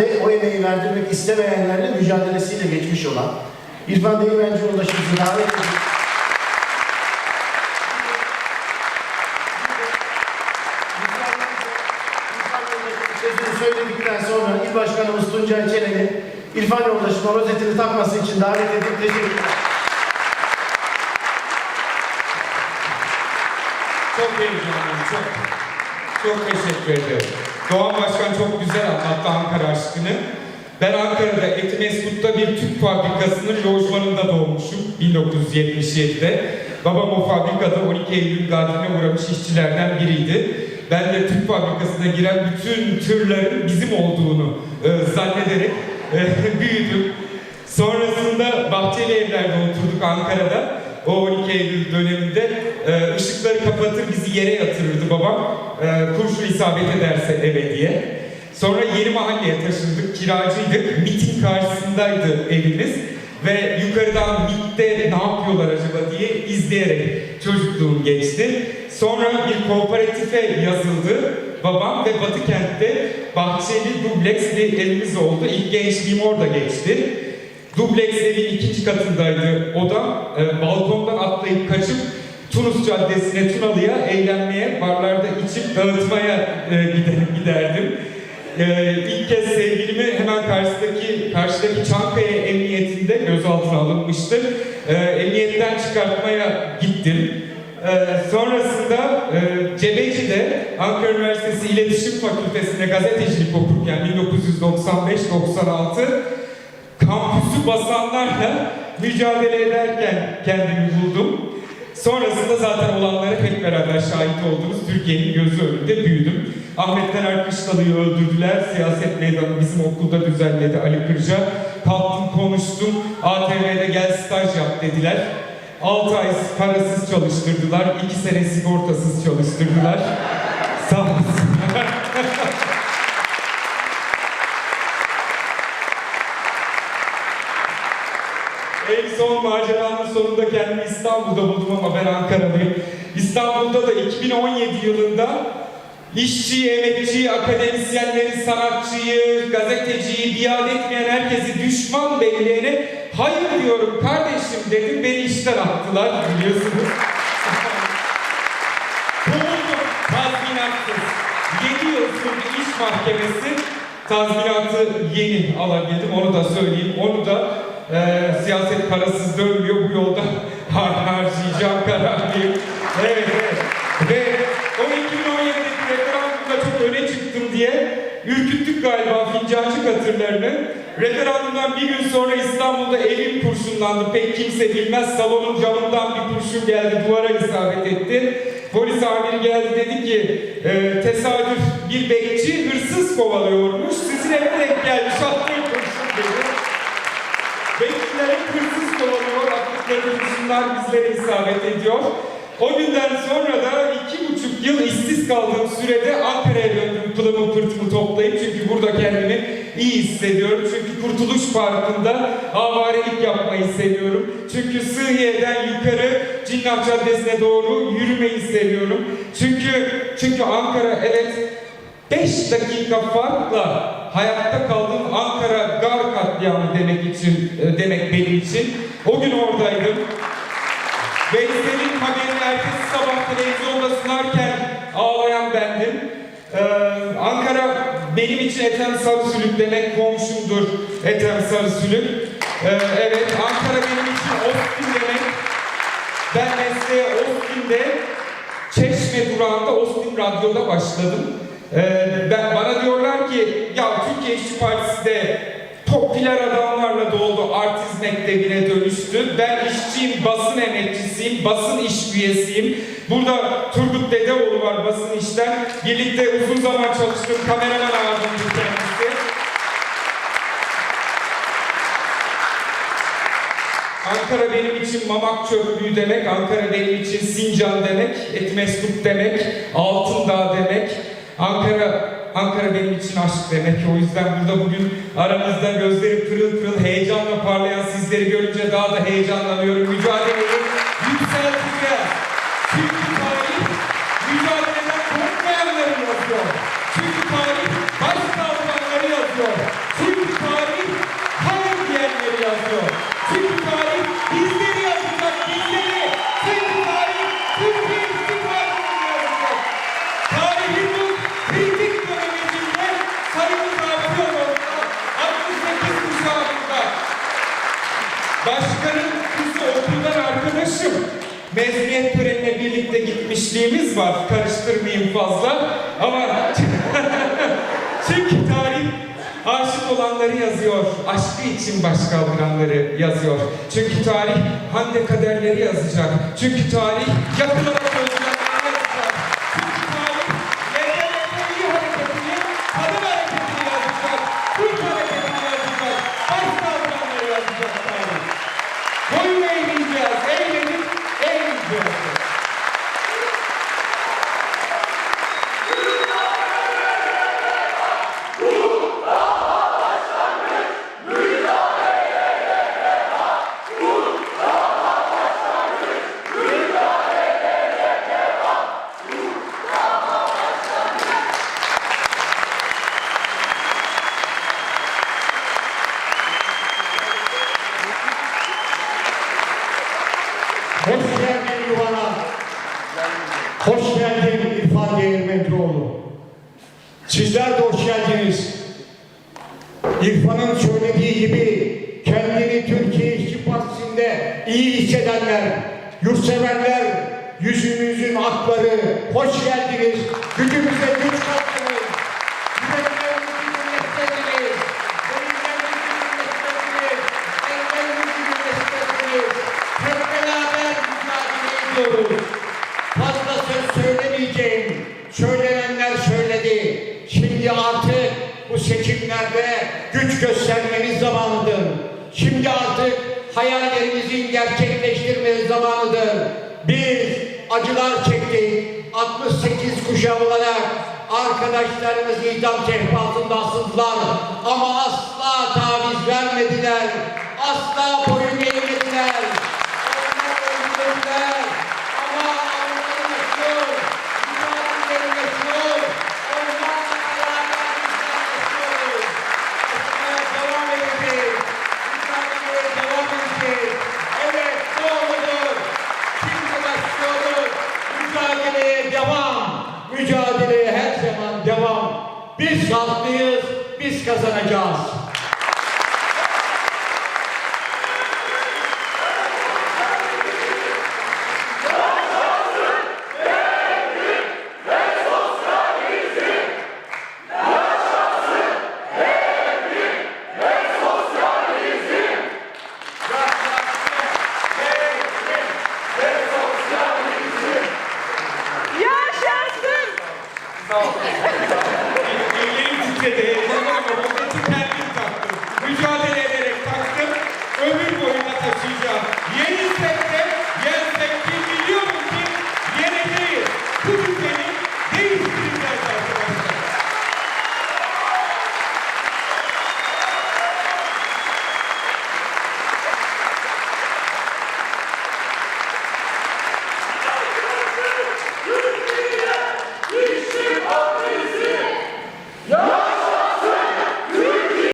de o emeği verdirmek istemeyenlerle mücadelesiyle geçmiş olan İrfan Değirmenci yoldaşımızı davet ediyoruz. Söyledikten sonra İl Başkanımız Tuncay Çelen'i İrfan yoldaşıma rozetini takması için davet edip teşekkürler. Çok heyecanlıyım, çok. Çok teşekkür ederim. Doğan Başkan çok güzel anlattı Ankara aşkını. Ben Ankara'da Etimesgut'ta bir tüp fabrikasının lojmanında doğmuşum 1977'de. Babam o fabrikada 12 Eylül gadiline uğramış işçilerden biriydi. Ben de tüp fabrikasına giren bütün türlerin bizim olduğunu e, zannederek e, büyüdüm. Sonrasında Bahçeli Evler'de oturduk Ankara'da. O 12 Eylül döneminde e, ışıkları kapatır bizi yere yatırırdı babam. E, kurşun isabet ederse eve diye. Sonra yeni mahalleye taşındık, kiracıydık. MIT'in karşısındaydı evimiz. Ve yukarıdan MIT'te ne yapıyorlar acaba diye izleyerek çocukluğum geçti. Sonra bir kooperatife yazıldı babam ve Batı kentte bahçeli dubleks bir evimiz oldu. İlk gençliğim orada geçti. Dubleks evin ikinci katındaydı odam. Ee, balkondan atlayıp kaçıp Tunus Caddesi'ne, Tunalı'ya eğlenmeye, barlarda içip dağıtmaya e, gider- giderdim. Ee, ilk kez sevgilimi hemen karşıdaki karşıdaki Çankaya Emniyetinde gözaltına alınmıştı. Ee, emniyetten çıkartmaya gittim. Ee, sonrasında e, Cebeci'de Ankara Üniversitesi İletişim Fakültesi'nde gazetecilik okurken 1995-96 kampüsü basanlarla mücadele ederken kendimi buldum. Sonrasında zaten olanlara hep beraber şahit oldunuz. Türkiye'nin gözü önünde büyüdüm. Ahmet Taner Kışlalı'yı öldürdüler. Siyaset meydanı bizim okulda düzenledi Ali Kırca. Kalktım konuştum. ATV'de gel staj yap dediler. 6 ay parasız çalıştırdılar. 2 sene sigortasız çalıştırdılar. Sağ olsunlar. En son maceranın sonunda kendimi İstanbul'da buldum ama ben Ankaralıyım. İstanbul'da da 2017 yılında işçi, emekçi, akademisyenleri, sanatçıyı, gazeteciyi, biat etmeyen herkesi düşman beyleyene hayır diyorum kardeşim dedim beni işten attılar biliyorsunuz. Kovuldum tazminatsız. 7 yıl sürdü iş mahkemesi. Tazminatı yeni alabildim onu da söyleyeyim. Onu da eee, siyaset parasız dönmüyor bu yolda har harcayacağım kararlıyım. Evet evet. Ve o 2017'deki referandumda çok öne çıktım diye ürküttük galiba fincancı katırlarını. Referandumdan bir gün sonra İstanbul'da evim kurşunlandı. Pek kimse bilmez. Salonun camından bir kurşun geldi, duvara isabet etti. Polis amiri geldi dedi ki e, tesadüf bir bekçi hırsız kovalıyormuş. Sizin eve denk gelmiş attığı kurşun dedi. Bekçiler hep hırsız kovalıyor. Kurşunlar bizlere isabet ediyor. O günden sonra da iki buçuk yıl işsiz kaldığım sürede Ankara'ya döndüm pılımı pırtımı toplayıp çünkü burada kendimi iyi hissediyorum. Çünkü Kurtuluş Parkı'nda avarelik yapmayı seviyorum. Çünkü Sıhhiye'den yukarı Cinnah Caddesi'ne doğru yürümeyi seviyorum. Çünkü çünkü Ankara evet 5 dakika farkla hayatta kaldığım Ankara gar katliamı demek için e, demek benim için. O gün oradaydım. Veysel'in haberini ertesi sabah televizyonda sunarken ağlayan bendim. Ee, Ankara benim için Ethem Sarısülük demek komşumdur Ethem Sarısülük. Ee, evet Ankara benim için Ostim demek. Ben mesleğe Ostim'de Çeşme durağında Ostim Radyo'da başladım. Ee, ben, bana diyorlar ki ya Türkiye İşçi Partisi de popüler adamlarla doldu, artist mektebine dönüştü. Ben işçiyim, basın emekçisiyim, basın iş üyesiyim. Burada Turgut Dedeoğlu var basın işten. Birlikte uzun zaman çalıştım, kameraman abimdir kendisi. Ankara benim için Mamak Çöplüğü demek, Ankara benim için Sincan demek, Etmeskut demek, Altındağ demek. Ankara Benim için aşk demek. O yüzden burada bugün aramızda gözleri pırıl pırıl heyecanla parlayan sizleri görünce daha da heyecanlanıyorum. Mücadeleyi mezuniyet törenine birlikte gitmişliğimiz var. Karıştırmayayım fazla. Ama çünkü tarih aşık olanları yazıyor. Aşkı için baş kaldıranları yazıyor. Çünkü tarih Hande kaderleri yazacak. Çünkü tarih yakınlara Hoş geldin İrfan Değirmencioğlu. Sizler de hoş geldiniz. İrfan'ın söylediği gibi kendini Türkiye İşçi Partisi'nde iyi hissedenler, yurtseverler, yüzümüzün akları hoş geldiniz. Gücümüze güç kattınız. Hep beraber mücadele ediyoruz. Fazla söz söylemeyeceğim. Söylenenler söyledi. Şimdi artık bu seçimlerde güç göstermeniz zamanıdır. Şimdi artık hayallerinizin gerçekleştirmeniz zamanıdır. Biz acılar çektik. 68 kuşağı olarak arkadaşlarımız idam sehpasında asıldılar. Ama asla taviz vermediler. Asla Biz haklıyız, biz kazanacağız. けて。